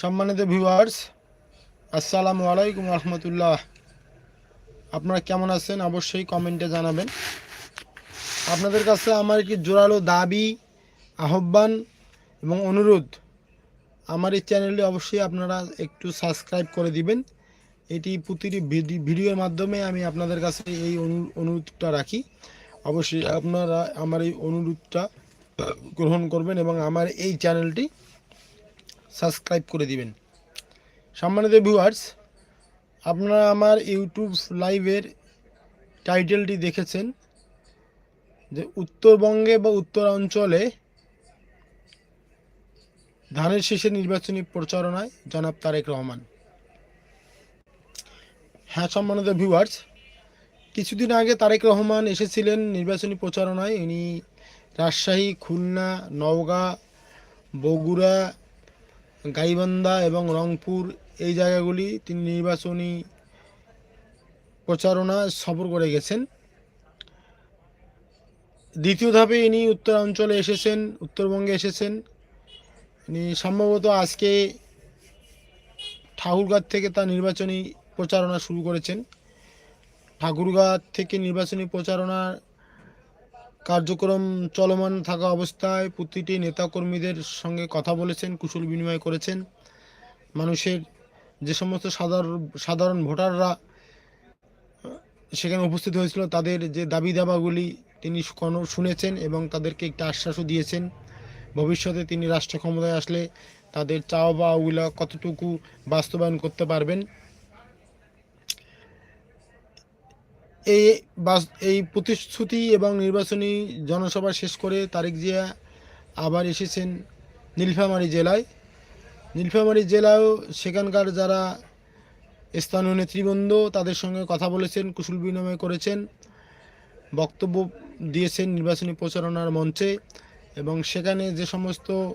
সম্মানিত ভিউয়ার্স আসসালামু আলাইকুম রহমতুল্লাহ। আপনারা কেমন আছেন? অবশ্যই কমেন্টে জানাবেন। আপনাদের কাছে আমার একটি জোরালো দাবি, আহ্বান এবং অনুরোধ। আমার এই চ্যানেলটি অবশ্যই আপনারা একটু সাবস্ক্রাইব করে দিবেন। এটি প্রতিটি ভিডি- ভিডিওর মাধ্যমে আমি আপনাদের কাছে এই অনু- অনুরোধটা রাখি। অবশ্যই আপনারা আমার এই অনুরোধটা গ্রহণ করবেন এবং আমার এই চ্যানেলটি সাবস্ক্রাইব করে দিবেন। সম্মানিত ভিউয়ার্স আপনারা আমার ইউটিউব লাইভের টাইটেলটি দেখেছেন যে উত্তরবঙ্গে বা উত্তরাঞ্চলে ধানের শীষে নির্বাচনী প্রচারণায় জনাব তারেক রহমান। হ্যাঁ সম্মানিত ভিউয়ার্স কিছুদিন আগে তারেক রহমান এসেছিলেন নির্বাচনী প্রচারণায়। ইনি রাজশাহী, খুলনা, নওগাঁ, বগুড়া গাইবান্ধা এবং রংপুর এই জায়গাগুলি তিনি নির্বাচনী প্রচারণা সফর করে গেছেন। দ্বিতীয় ধাপে ইনি উত্তরাঞ্চলে এসেছেন, উত্তরবঙ্গে এসেছেন। ইনি সম্ভবত আজকে ঠাকুরগাঁ থেকে তার নির্বাচনী প্রচারণা শুরু করেছেন। ঠাকুরগাঁ থেকে নির্বাচনী প্রচারণার কার্যক্রম চলমান থাকা অবস্থায় প্রতিটি নেতাকর্মীদের সঙ্গে কথা বলেছেন, কুশল বিনিময় করেছেন। মানুষের যে সমস্ত সাধারণ সাধারণ ভোটাররা সেখানে উপস্থিত হয়েছিল, তাদের যে দাবি দাবাগুলি তিনি শুনেছেন এবং তাদেরকে একটা আশ্বাসও দিয়েছেন। ভবিষ্যতে তিনি রাষ্ট্র ক্ষমতায় আসলে তাদের চাওয়া পাওয়াগুলো কতটুকু বাস্তবায়ন করতে পারবেন এই বাস- এই প্রতিশ্রুতি এবং নির্বাচনী জনসভা শেষ করে তারেক জিয়া আবার এসেছেন নীলফামারী জেলায়। নীলফামারী জেলাও সেখানকার যারা স্থানীয় নেতৃবৃন্দ, তাদের সঙ্গে কথা বলেছেন, কুশল বিনিময় করেছেন, বক্তব্য দিয়েছেন নির্বাচনী প্রচারণার মঞ্চে এবং সেখানে যে সমস্ত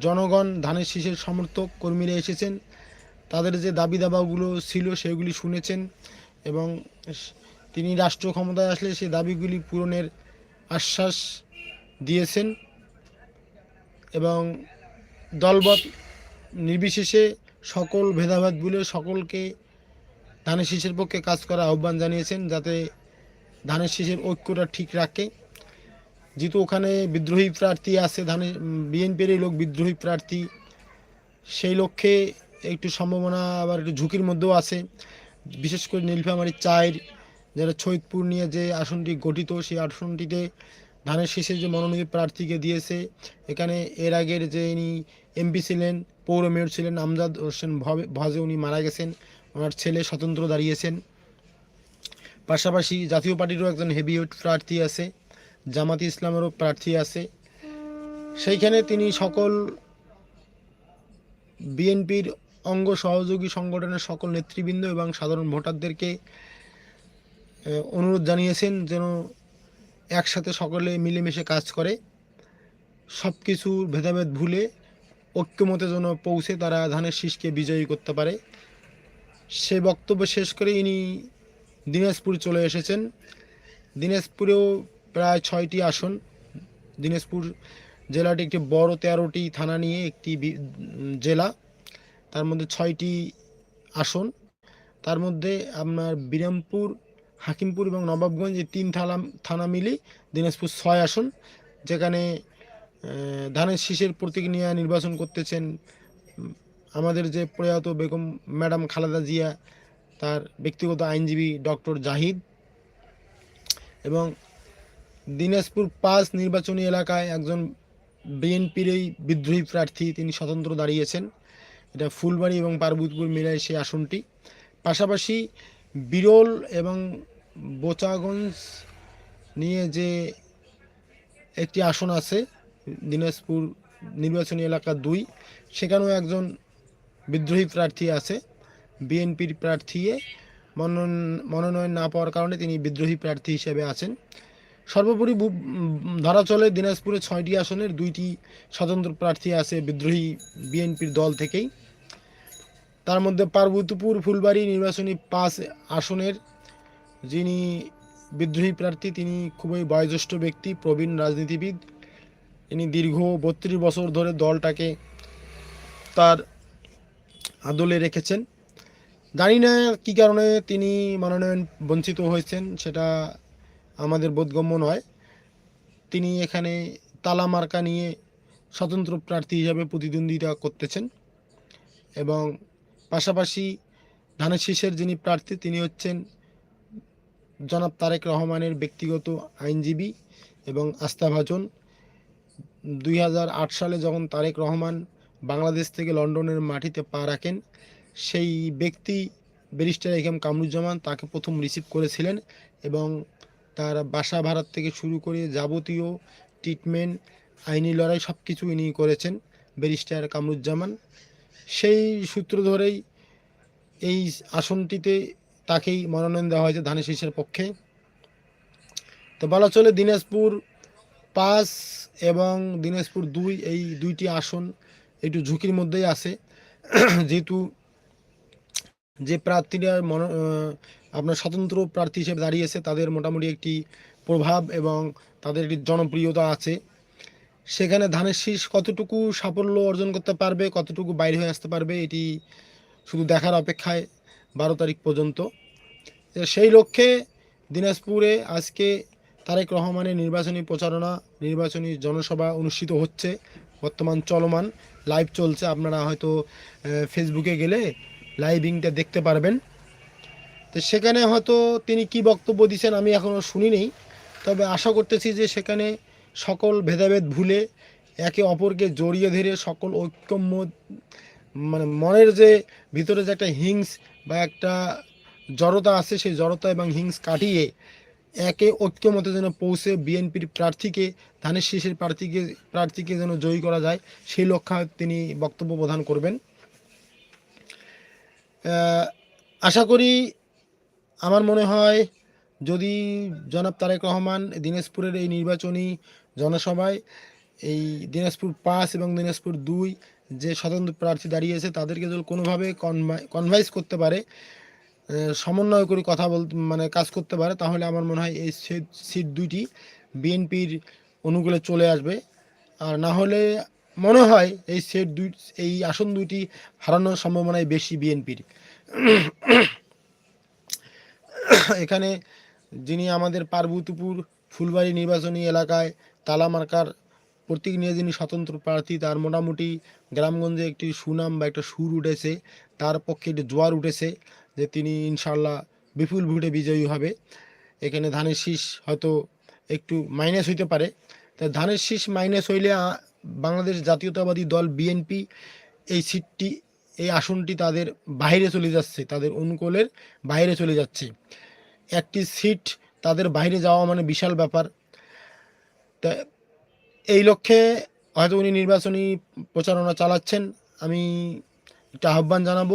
জনগণ, ধানের শীষের সমর্থক কর্মীরা এসেছেন, তাদের যে দাবি দাবাগুলো ছিল সেগুলি শুনেছেন। এবং তিনি রাষ্ট্র ক্ষমতায় আসলে সেই দাবিগুলি পূরণের আশ্বাস দিয়েছেন এবং দলবৎ নির্বিশেষে সকল ভেদাভেদ ভুলে সকলকে ধানের শীষের পক্ষে কাজ করার আহ্বান জানিয়েছেন যাতে ধানের শীষের ঐক্যটা ঠিক রাখে। যেহেতু ওখানে বিদ্রোহী প্রার্থী আছে, ধানের বিএনপির লোক বিদ্রোহী প্রার্থী, সেই লক্ষ্যে একটু সম্ভাবনা আবার একটু ঝুঁকির মধ্যেও আছে। বিশেষ করে নীলফামারী চায়ের যারা ছৈতপুর নিয়ে যে আসনটি গঠিত, সেই আসনটিতে ধানের শীষে যে মনোনীত প্রার্থীকে দিয়েছে, এখানে এর আগের যে ইনি এমপি ছিলেন, পৌর মেয়র ছিলেন আমজাদ হোসেন ভজে উনি মারা গেছেন। ওনার ছেলে স্বতন্ত্র দাঁড়িয়েছেন। পাশাপাশি জাতীয় পার্টিরও একজন হেভিওয়েট প্রার্থী আছে, জামাতি ইসলামেরও প্রার্থী আছে। সেইখানে তিনি সকল বিএনপির অঙ্গ সহযোগী সংগঠনের সকল নেতৃবৃন্দ এবং সাধারণ ভোটারদেরকে অনুরোধ জানিয়েছেন যেন একসাথে সকলে মিলেমিশে কাজ করে। সব কিছুর ভেদাভেদ ভুলে ঐক্যমতে যেন পৌঁছে তারা ধানের শীষকে বিজয়ী করতে পারে। সে বক্তব্য শেষ করে ইনি দিনাজপুর চলে এসেছেন। দিনাজপুরেও প্রায় ছয়টি আসন। দিনাজপুর জেলাটি একটি বড় তেরোটি থানা নিয়ে একটি জেলা। তার মধ্যে ছয়টি আসন। তার মধ্যে আপনার বিরামপুর, হাকিমপুর এবং নবাবগঞ্জ এই তিন থানা থানা মিলি দিনাজপুর ছয় আসন, যেখানে ধানের শীষের প্রতীক নিয়ে নির্বাচন করতেছেন আমাদের যে প্রয়াত বেগম, ম্যাডাম খালেদা জিয়া, তার ব্যক্তিগত আইনজীবী ডক্টর জাহিদ এবং দিনাজপুর পাঁচ নির্বাচনী এলাকায় একজন বিএনপির এই বিদ্রোহী প্রার্থী তিনি স্বতন্ত্র দাঁড়িয়েছেন। এটা ফুলবাড়ি এবং পার্বতীপুর মিলায় সেই আসনটি। পাশাপাশি বিরল এবং বোচাগঞ্জ নিয়ে যে একটি আসন আছে, দিনাজপুর নির্বাচনী এলাকা দুই, সেখানেও একজন বিদ্রোহী প্রার্থী আছে। বিএনপির প্রার্থী মনোনয়ন মনোনয়ন না পাওয়ার কারণে তিনি বিদ্রোহী প্রার্থী হিসেবে আছেন। সর্বোপরি ধরা চলে দিনাজপুরে ছয়টি আসনের, দুইটি স্বতন্ত্র প্রার্থী আছে বিদ্রোহী বিএনপির দল থেকেই। তার মধ্যে পার্বতীপুর ফুলবাড়ি নির্বাচনী পাঁচ আসনের যিনি বিদ্রোহী প্রার্থী, তিনি খুবই বয়োজ্যেষ্ঠ ব্যক্তি, প্রবীণ রাজনীতিবিদ। তিনি দীর্ঘ বত্রিশ বছর ধরে দলটাকে তার আদলে রেখেছেন। জানি না কী কারণে তিনি মনোনয়ন বঞ্চিত হয়েছেন, সেটা আমাদের বোধগম্য নয়। তিনি এখানে তালা মার্কা নিয়ে স্বতন্ত্র প্রার্থী হিসাবে প্রতিদ্বন্দ্বিতা করতেছেন এবং পাশাপাশি ধানের শীষের যিনি প্রার্থী, তিনি হচ্ছেন জনাব তারেক রহমানের ব্যক্তিগত আইনজীবী এবং আস্থাভাজন। দুই হাজার আট সালে যখন তারেক রহমান বাংলাদেশ থেকে লন্ডনের মাটিতে পা রাখেন, সেই ব্যক্তি ব্যারিস্টার এম কামরুজ্জামান তাকে প্রথম রিসিভ করেছিলেন এবং তার বাসা ভাড়ার থেকে শুরু করে যাবতীয় ট্রিটমেন্ট আইনি লড়াই সব কিছু ইনি করেছেন ব্যারিস্টার কামরুজ্জামান। সেই সূত্র ধরেই এই আসনটিতে তাকেই মনোনয়ন দেওয়া হয়েছে ধানের শীষের পক্ষে। তো বলা চলে দিনাজপুর পাঁচ এবং দিনাজপুর দুই, এই দুইটি আসন একটু ঝুঁকির মধ্যেই আছে। যেহেতু যে প্রার্থীরা মন আপনার স্বতন্ত্র প্রার্থী হিসেবে দাঁড়িয়েছে, তাদের মোটামুটি একটি প্রভাব এবং তাদের একটি জনপ্রিয়তা আছে। সেখানে ধানের শীষ কতটুকু সাফল্য অর্জন করতে পারবে, কতটুকু বাইরে হয়ে আসতে পারবে, এটি শুধু দেখার অপেক্ষায় বারো তারিখ পর্যন্ত। সেই লক্ষ্যে দিনাজপুরে আজকে তারেক রহমানের নির্বাচনী প্রচারণা, নির্বাচনী জনসভা অনুষ্ঠিত হচ্ছে, বর্তমান চলমান। লাইভ চলছে, আপনারা হয়তো ফেসবুকে গেলে লাইভিংটা দেখতে পারবেন। তো সেখানে হয়তো তিনি কি বক্তব্য দিচ্ছেন আমি এখনও শুনিনি, তবে আশা করতেছি যে সেখানে সকল ভেদাভেদ ভুলে একে অপরকে জড়িয়ে ধরে সকল ঐক্যম্য মানে মনের যে ভিতরে যে একটা হিংস বা একটা জড়তা আছে, সেই জড়তা এবং হিংস কাটিয়ে একে ঐক্যমতে যেন পৌঁছে বিএনপির প্রার্থীকে, ধানের শীষের প্রার্থীকে প্রার্থীকে যেন জয়ী করা যায়, সেই লক্ষ্যে তিনি বক্তব্য প্রদান করবেন। আশা করি আমার মনে হয় যদি জনাব তারেক রহমান দিনাজপুরের এই নির্বাচনী জনসভায় এই দিনাজপুর পাঁচ এবং দিনাজপুর দুই যে স্বতন্ত্র প্রার্থী দাঁড়িয়েছে, তাদেরকে যদি কোনোভাবে কনভাইস করতে পারে সমন্বয় করে কথা বল মানে কাজ করতে পারে, তাহলে আমার মনে হয় এই সিট- দুইটি বিএনপির অনুকূলে চলে আসবে। আর না হলে মনে হয় এই সেট দুই, এই আসন দুইটি হারানোর সম্ভাবনাই বেশি বিএনপির। এখানে যিনি আমাদের পার্বতীপুর ফুলবাড়ি নির্বাচনী এলাকায় তালামার্কার প্রতীক নিয়ে যিনি স্বতন্ত্র প্রার্থী, তার মোটামুটি গ্রামগঞ্জে একটি সুনাম বা একটা সুর উঠেছে, তার পক্ষে একটি জোয়ার উঠেছে যে তিনি ইনশাল্লাহ বিপুল ভোটে বিজয়ী হবে। এখানে ধানের শীষ হয়তো একটু মাইনাস হইতে পারে। তা ধানের শীষ মাইনাস হইলে বাংলাদেশ জাতীয়তাবাদী দল বিএনপি এই সিটটি, এই আসনটি তাদের বাইরে চলে যাচ্ছে, তাদের অনুকূলের বাইরে চলে যাচ্ছে। একটি সিট তাদের বাইরে যাওয়া মানে বিশাল ব্যাপার। তা এই লক্ষ্যে হয়তো উনি নির্বাচনী প্রচারণা চালাচ্ছেন। আমি একটা আহ্বান জানাব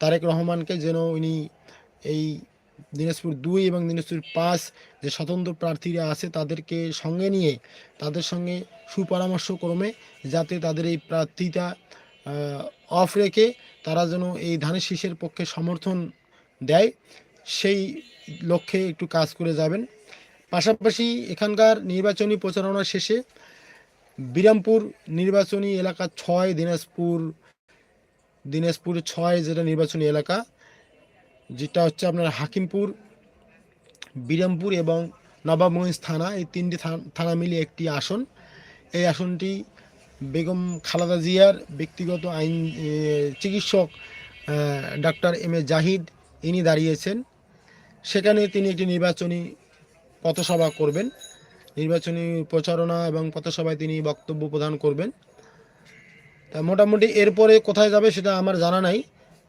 তারেক রহমানকে যেন উনি এই দিনাজপুর দুই এবং দিনাজপুর পাঁচ যে স্বতন্ত্র প্রার্থীরা আছে তাদেরকে সঙ্গে নিয়ে, তাদের সঙ্গে সুপরামর্শ ক্রমে যাতে তাদের এই প্রার্থীটা অফ রেখে তারা যেন এই ধানের শীষের পক্ষে সমর্থন দেয়। সেই লক্ষ্যে একটু কাজ করে যাবেন। পাশাপাশি এখানকার নির্বাচনী প্রচারণা শেষে বিরামপুর নির্বাচনী এলাকা ছয়, দিনাজপুর দিনাজপুর ছয় যেটা নির্বাচনী এলাকা, যেটা হচ্ছে আপনার হাকিমপুর, বিরামপুর এবং নবাবগঞ্জ থানা, এই তিনটি থানা মিলিয়ে একটি আসন। এই আসনটি বেগম খালাদা জিয়ার ব্যক্তিগত আইন চিকিৎসক ডাক্তার এম এ জাহিদ, ইনি দাঁড়িয়েছেন। সেখানে তিনি একটি নির্বাচনী পথসভা করবেন। নির্বাচনী প্রচারণা এবং পথসভায় তিনি বক্তব্য প্রদান করবেন। তা মোটামুটি এরপরে কোথায় যাবে সেটা আমার জানা নাই।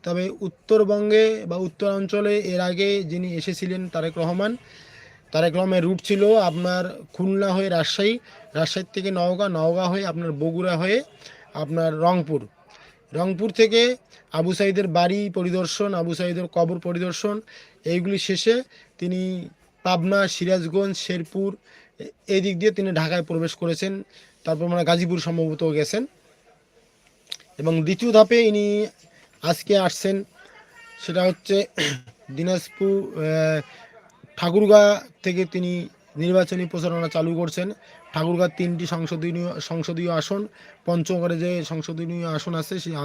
তবে উত্তরবঙ্গে বা উত্তরাঞ্চলে এর আগে যিনি এসেছিলেন তারেক রহমান, তারেক রহমানের রুট ছিল আপনার খুলনা হয়ে রাজশাহী রাজশাহী থেকে নওগাঁ নওগাঁ হয়ে আপনার বগুড়া হয়ে আপনার রংপুর। রংপুর থেকে আবু সাইদের বাড়ি পরিদর্শন, আবু সাইদের কবর পরিদর্শন। এইগুলি শেষে তিনি পাবনা, সিরাজগঞ্জ, শেরপুর এই দিক দিয়ে তিনি ঢাকায় প্রবেশ করেছেন। তারপর মানে গাজীপুর সম্ভবত গেছেন। এবং দ্বিতীয় ধাপে ইনি আজকে আসছেন, সেটা হচ্ছে দিনাজপুর ঠাকুরগাঁ থেকে তিনি নির্বাচনী প্রচারণা চালু করছেন। ঠাকুরগাঁর তিনটি সংসদীয় সংসদীয় আসন, পঞ্চগড়ে যে সংসদীয় আসন আছে, সেই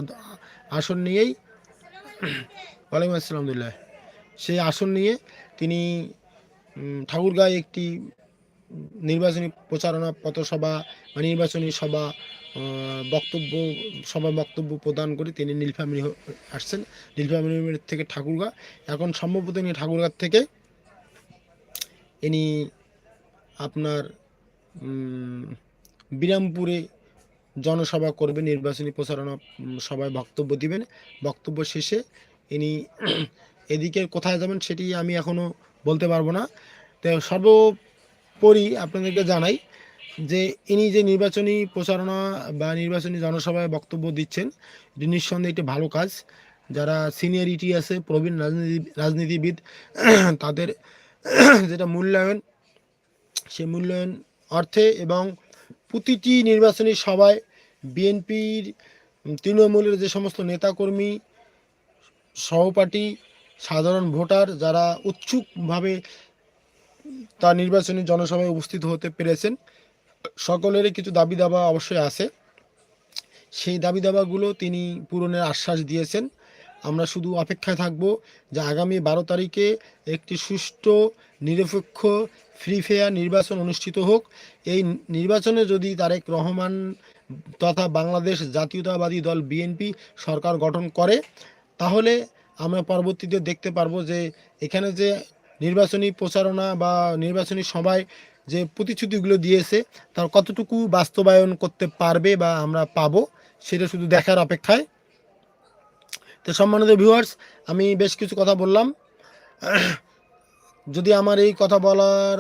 আসন নিয়েই ওয়ালাইকুম আসসালাম সেই আসন নিয়ে তিনি ঠাকুরগাঁয় একটি নির্বাচনী প্রচারণা পথসভা বা নির্বাচনী সভা বক্তব্য সভায় বক্তব্য প্রদান করে তিনি নীলফামিনি আসছেন নীলফামিনি থেকে ঠাকুরগাঁ। এখন সম্ভবত ইনি ঠাকুরগাঁ থেকে, ইনি আপনার বিরামপুরে জনসভা করবে, নির্বাচনী প্রচারণা সভায় বক্তব্য দিবেন। বক্তব্য শেষে ইনি এদিকে কোথায় যাবেন সেটি আমি এখনও বলতে পারব না। তো সর্বোপরি আপনাদেরকে জানাই যে ইনি যে নির্বাচনী প্রচারণা বা নির্বাচনী জনসভায় বক্তব্য দিচ্ছেন, এটি নিঃসন্দেহে একটি ভালো কাজ। যারা সিনিয়রিটি আছে, প্রবীণ রাজনীতি, রাজনীতিবিদ, তাদের যেটা মূল্যায়ন, সে মূল্যায়ন অর্থে এবং প্রতিটি নির্বাচনী সভায় বিএনপির তৃণমূলের যে সমস্ত নেতাকর্মী, সহপাঠী, সাধারণ ভোটার যারা উৎসুকভাবে তার নির্বাচনী জনসভায় উপস্থিত হতে পেরেছেন, সকলেরই কিছু দাবি দাবা অবশ্যই আছে। সেই দাবি দাবাগুলো তিনি পূরণের আশ্বাস দিয়েছেন। আমরা শুধু অপেক্ষায় থাকব যে আগামী বারো তারিখে একটি সুষ্ঠু, নিরপেক্ষ ফ্রি ফেয়ার নির্বাচন অনুষ্ঠিত হোক। এই নির্বাচনে যদি তারেক রহমান তথা বাংলাদেশ জাতীয়তাবাদী দল বিএনপি সরকার গঠন করে, তাহলে আমরা পরবর্তীতে দেখতে পারব যে এখানে যে নির্বাচনী প্রচারণা বা নির্বাচনী সভায় যে প্রতিশ্রুতিগুলো দিয়েছে, তার কতটুকু বাস্তবায়ন করতে পারবে বা আমরা পাবো, সেটা শুধু দেখার অপেক্ষায়। তো সম্মানিত ভিউয়ার্স আমি বেশ কিছু কথা বললাম। যদি আমার এই কথা বলার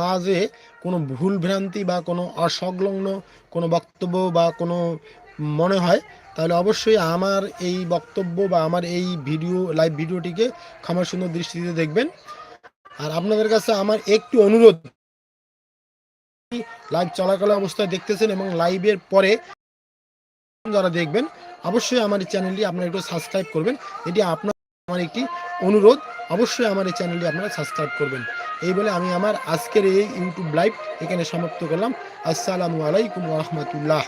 মাঝে কোনো ভুল ভ্রান্তি বা কোনো অসংলগ্ন কোনো বক্তব্য বা কোনো মনে হয়, তাহলে অবশ্যই আমার এই বক্তব্য বা আমার এই ভিডিও লাইভ ভিডিওটিকে ক্ষমা সুন্দর দৃষ্টিতে দেখবেন। আর আপনাদের কাছে আমার একটু অনুরোধ লাইভ চলাকালীন অবস্থায় দেখতেছেন এবং লাইভের পরে যারা দেখবেন, অবশ্যই আমার এই চ্যানেলটি আপনারা একটু সাবস্ক্রাইব করবেন। এটি আপনার আমার একটি অনুরোধ, অবশ্যই আমার এই চ্যানেলটি আপনারা সাবস্ক্রাইব করবেন। এই বলে আমি আমার আজকের এই ইউটিউব লাইভ এখানে সমাপ্ত করলাম। আসসালামু আলাইকুম রহমতুল্লাহ।